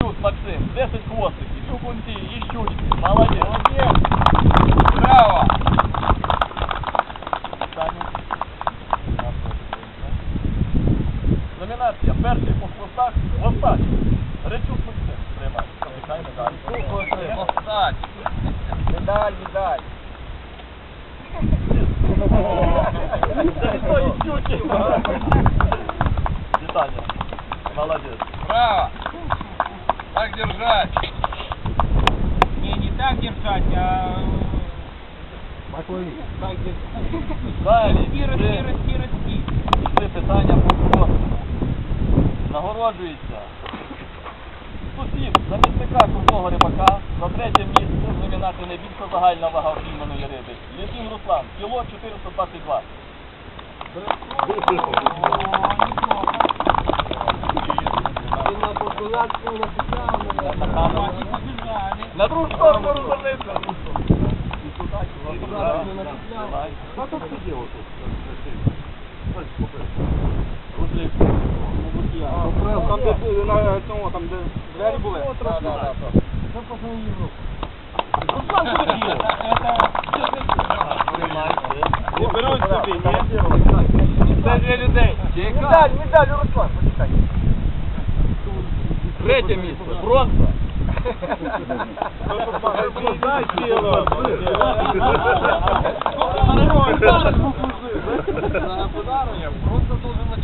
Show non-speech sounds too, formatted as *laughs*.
Тут, Максим, 10 хвостиків, і кунці, і щучки. Молодець. Молодець. Браво! Номінація. Перший по хвостах. Останній. Речук Максим. Приймай. Нехай медаль. Постать. Медаль, медаль. *laughs* Вітання. Молодець. Браво! Так держать. Не, не так держать, а... Так Далі. Расти, расти, Три- расти, расти. Три питання по кожному. Нагороджується сусід замісника крупного рибака за третє місце в номінації найбільша загальна вага впійманої риби. Літін Руслан, кіло 422. На другу сторону розвернися. Руслик. Там, де, на цьому, там, де двері були? Да, да, да. Не беруть собі, ні? Це для людей. Медаль, медаль, Руслан, почекай. Третє місце. Бронза. *laughs* Подарунок. Просто должен.